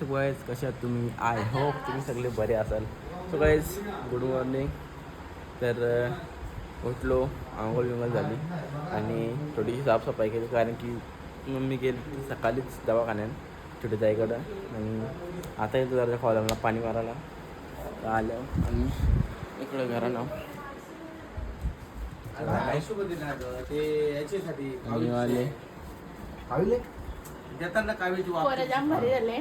Guys कसे आहात तुम्ही? आय होप तुम्ही सगळे बरे असाल. सो गाईज गुड मॉर्निंग तर उठलो आंघोळ बिंघोळ झाली. आणि थोडीशी साफसफाई केली कारण की मम्मी गेली सकाळीच दवाखान्यात छोटी ताईकडं आणि आता येतो जरा कॉलमला पाणी मारायला. आलो आणि इकडं याच्यासाठी आणि आले. देताना कावेची पोरं जाम भारी झाले.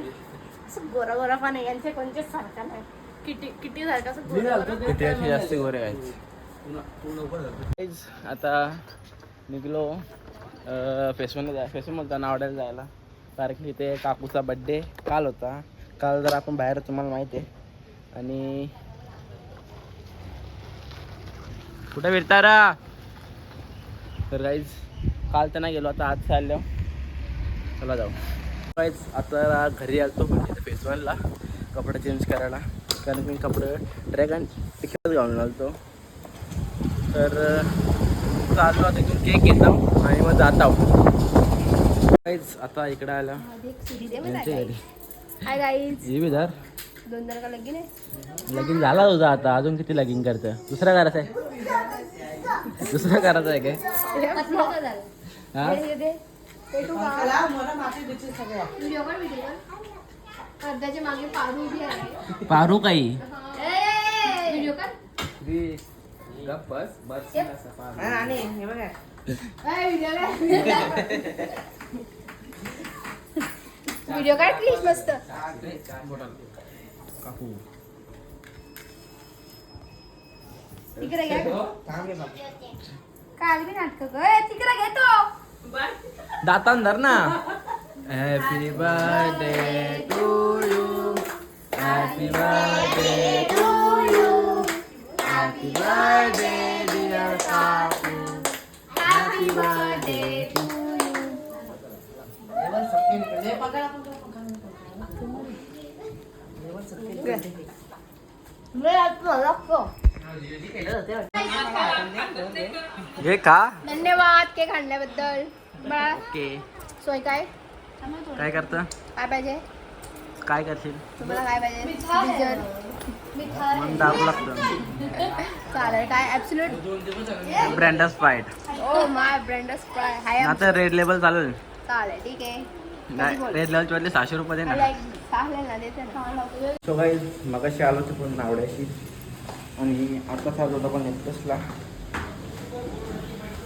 असं गोरा गोरा पण आहे यांचे कोणतेच सारखा नाही. किती किती सारखा असं गोरा गोरा. किती अशी जास्त गोरे आहेत? Guys, आता निघलो फेसवन जाय फेसवन म्हणता नावड्याला जायला. कारण की इथे काकूचा बड्डे काल होता. काल जर आपण बाहेर तुम्हाला माहिती आहे. आणि कुठे फिरता रा? तर गाईज काल तर नाही गेलो आता आज चाललो. चला जाऊ. आता घरी आलतो म्हणजे फेसवनला कपडे चेंज करायला. कारण की कपडे ड्रॅगन तिकडे घालून आलतो. तर चाललो आता इथून केक घेतो आणि मग जात आहोत. काहीच आता इकडे आला. का लगीन झाला तुझा आता. अजून किती लगीन करतं? दुसऱ्या घराचं आहे. दुसऱ्या घराचं आहे काय? हा हे मागे पारू उभी आहे. पारू काही? व्हिडिओ ए, व्हिडिओ काढ. व्हिडिओ काढ प्लीज मस्त. काकू. तिकडे घे काय बी नाटक ग. तिकडे घेतो दातान धर ना happy birthday to you happy birthday to you happy birthday dear काकू हॅपी बर्थडे टू घे का धन्यवाद केक आणल्याबद्दल. बाळा ओके. सोय काय? काय करतं? काय पाहिजे? काय करशील? तुम्हाला काय पाहिजे? लागतं. चालेल काय? Absolute brand Sprite oh my brand स्प्राय हाय आता रेड लेबल चालेल. चालेल ठीक आहे. रेड लेवलचे सहाशे रुपये दे ना मला एक चालेल ना देते ना. सो गाईज मगाशी आलो ते पण आवडायची आणि आता चालू होता पण नेक्टसला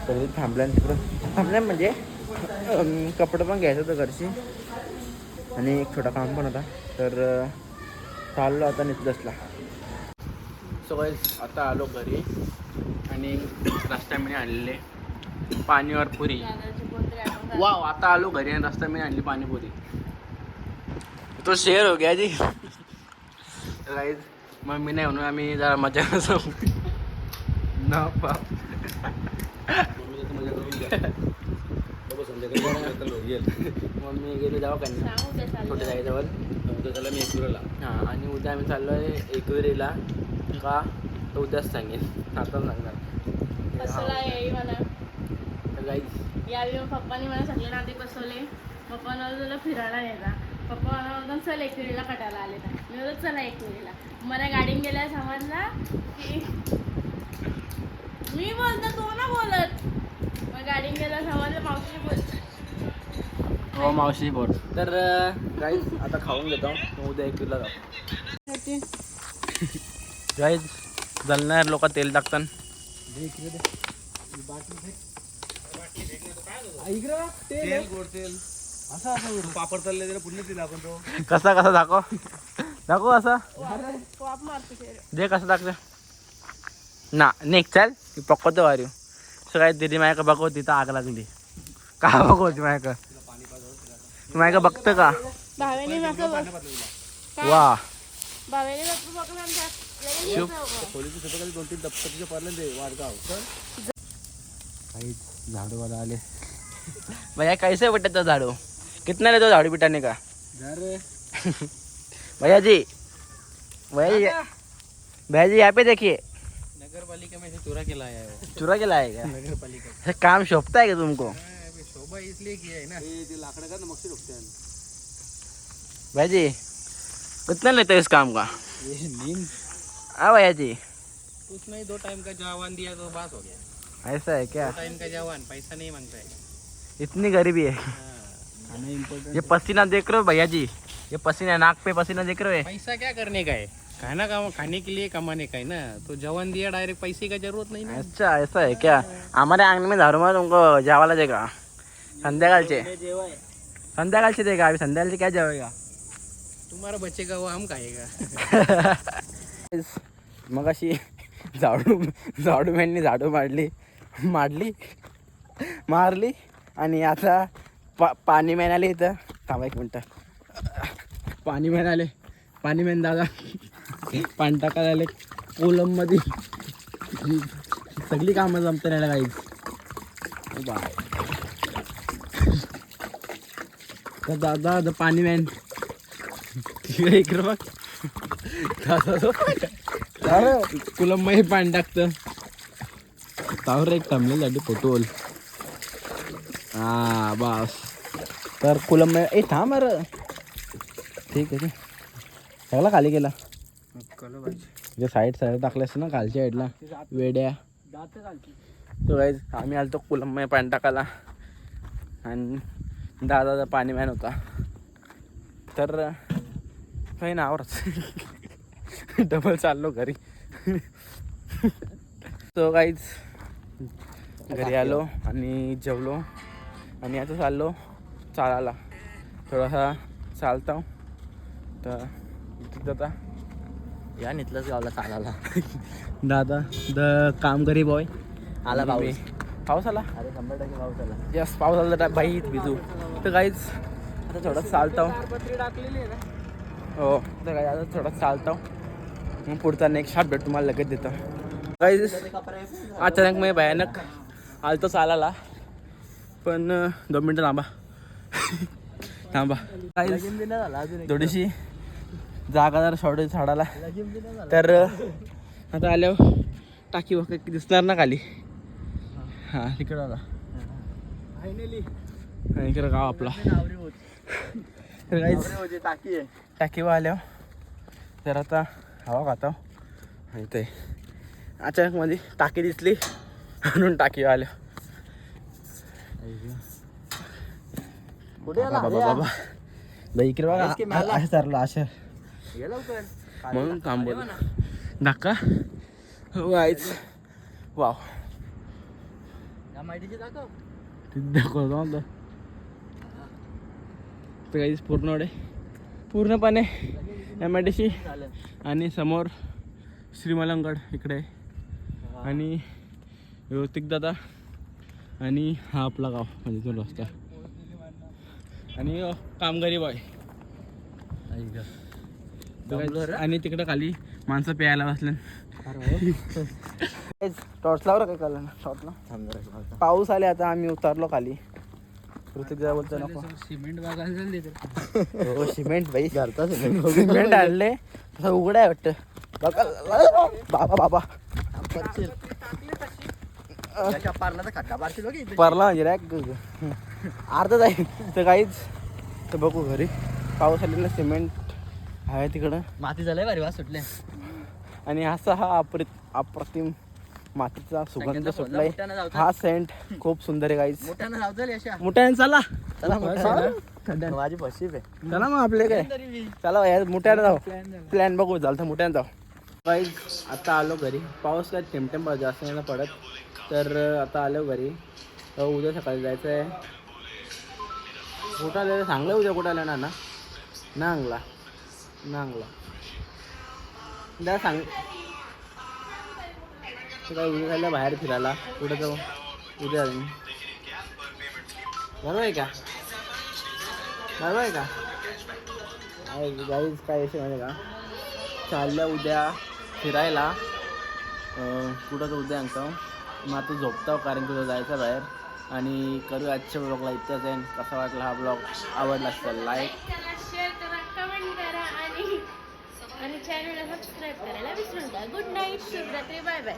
तरी थांबल्या तिकडं. थांबल्या म्हणजे कपडं कपडे पण घ्यायचं होतं घरची. आणि एक छोटा काम पण होता. तर चाललो आता नेक्टसला सो आता आलो घरी. आणि रस्ता मी आणलेले. पाणीवर पुरी. वा आता आलो घरी आणि रस्ता मी आणली पाणीपुरी. तो शेअर हो गया जी. राईज मम्मी नाही म्हणून आम्ही जरा मजा करतो ना बाप. मग मम्मी गेली दवाखान्यात छोट्या जागेजवळ त्याला मी एकविराला हां. आणि उद्या आम्ही चाललो आहे एकविरीला का तर उद्याच सांगेल आता सांगणार कसला येई मला तर गाईज यावेळी मग पप्पानी मला सगळे नाते बसवले पप्पा मला तुला फिरायला नेला पप्पा मला म्हणतात चल एकविरीला कटायला आले तर मी बोलत चला एकविरीला मला गाडीने गेल्या समजला की मी बोलतो तो ना बोलत. मग गाडीने गेल्या समजलं मावशी बोलत. हो मावशी बोल. तर गाईज आता खाऊन घेतो. मग उद्या एकविरीला जाऊ. गाईज जलणार लोक तेल टाकतात. तेल गोड तेल. असं असं पापड तळले त्याला पुण्य दिला आपण तो कसा कसा दाखव? दाखव असा. दे कसं टाकलं ना नेक चाल. ती पकवतो वारी सो काय दिदी माझ्या बघव तिथं आग लागली का बघवती माझ्या तू माझ्या बघतं का भावेने माझं बघ वा भावेने माझं बघलं आणि त्यात लगेच शुभ. येतं. पोलीस सतत दोन तीन दप्तरचे पडले ते वाडगाव काहीच झाडू वाला आले भैया कैसे बटे तो झाड़ू? कितना ले तो झाड़ू पिटाने का? अरे भैया जी। भैया जी भैया जी यहाँ पे देखिए। नगर पालिका में से चोरा के लाया है वो। चुरा के लाए क्या? नगर पालिका ये काम शोभता है क्या तुमको? शोभा इसलिए किया है ना। ते लाकडं का मक्षी रोखते भैया जी कितना लेते हैं इस काम का? ये नींद हाँ भैया जी कुछ नहीं दो टाइम का जवान दिया तो बात हो गया। ऐसा है क्या? टाइम का जवान पैसा नहीं माँगता है। इतनी गरीबी है। खाना ये पसीना देख रहे हो भैया जी? ये पसीना नाक पे पसीना देख रहे हो पैसा क्या करने का है? खाना का खाने के लिए कमाने का है ना? तो जवान दिया डायरेक्ट पैसे का जरूरत नहीं ना? अच्छा ऐसा है क्या? हमारे आंगन में झाड़ू मार तुमको जेवायला देगा। संध्याकाळचे संध्याकाळचे देगा अभी संध्याकाळचे काय जेवायगा तुम्हारा बचेगा वो हम खाएगा। मग अशी झाडू झाडू मॅननी झाडू मारली मारली मारली आणि आता पा पाणी मॅन आले इथं. थांबा एक मिनटं. पाणी मॅन आले पाणी मॅन दादा. पाणी टाकायला आले कोलममध्ये. सगळी कामं जमते नाही काही बाय. तर दादा द पाणी मॅन. इकडं बघ. दादा तो पाणी टाकतं. तावर एक थांबलेसाठी फोटोल हा बस. तर कुलम ए थांब अरे. ठीक आहे सगळा खाली गेला. जे साईड साईड टाकल्यास ना खालच्या साईडला वेड्या. तो गाईज आम्ही आलतो कुलममध्ये पाणी टाकायला आणि दादाचा पाणी मॅन होता. तर काही नावरच डबल चाललो घरी. तो काहीच घरी आलो आणि जेवलो. आणि आता चाललो चालायला. थोडासा चालतो तर तिथं आता या नितलंच गावला चालायला. दादा द कामगरी बॉय आला पाऊस. पाऊस आला? अरे शंभर टक्के पाऊस आला. यस पाऊस आला तर बाई भिजू. तर काहीच आता थोडं चालतो हो तर काही आता थोडं चालतो मग पुढचा नेक्स्ट शॉट भेट तुम्हाला लगेच देतो. काही अचानक मी भयानक आलतो चालायला. पण दोन मिनटं थांबा. थांबा. काही थोडीशी जागा जरा शॉर्टेज झाडाला. तर आता आल्यावर टाकी वगैरे दिसणार ना खाली? हां तिकडं आला. इकडं गाव आपला. तर काहीच टाकी आहे. टाकीवर आल्यावर. तर आता हवा खातो आणि ते अचानक मध्ये टाकी दिसली. म्हणून टाकीवर आल्या बाबा बाबा इकडे बघा. असं चाललं असं. म्हणून थांबवलं धक्का. वाईच वाव दाखवतो म्हणतो तर काहीच पूर्ण पूर्णपणे एम आय डी सी आणि समोर श्रीमलंगड इकडे. आणि योतिक दादा. आणि हा आपला गाव म्हणजे तो रस्ता. आणि कामगारी बॉय आणि तिकडं खाली माणसं प्यायला बसले टॉर्च लावलं काय कळलं ना शॉर्टला पाऊस आले आता आम्ही उतरलो खाली. ऋतिक बोलतो नको. सिमेंट बघायला हो सिमेंट भाई सिमेंट. सिमेंट आणले. तसं उघड आहे वाटतं. बाबा बाबा. परला म्हणजे रॅक. अर्धच आहे तर काहीच. तर बघू घरी. पाऊस आलेला सिमेंट. आहे तिकडं. माती झालंय भारी वास सुटले आणि असा हा अप्रि अप्रतिम मातीचा सुगंध सुटलाय. हा सेंट खूप सुंदर आहे काहीच मोठ्यानं अशा चला चला. माझी फशीप आहे. चला मग आपले काय. चला यार मोठ्यानं जाऊ. प्लॅन बघू झालं तर मोठ्यानं जाऊ. बाई आता आलो घरी. पाऊस काय टेमटेम जास्त नाही पडत. तर अं, आता आलो घरी. उद्या सकाळी जायचं आहे कुठं आलं सांगलं उद्या कुठं आलं ना ना नांगला. नांगला. द्या सांग. तर काय उद्या जायला बाहेर फिरायला. कुठं जाऊ? उद्या अजून बरोबर आहे का? बरोबर आहे का? गाईज काय असे माहिती का? चालल्या उद्या फिरायला. कुठं तर उद्या सांगतो. मग आता झोपतो कारण तुझं जायचं बाहेर. आणि करू आजच्या ब्लॉगला इतकंच आहे. कसा वाटला हा ब्लॉग आवडला असेल लाईक आणि आणि चॅनलला सबस्क्राईब करायला विसरू नका. गुड नाईट शुभरात्री बाय बाय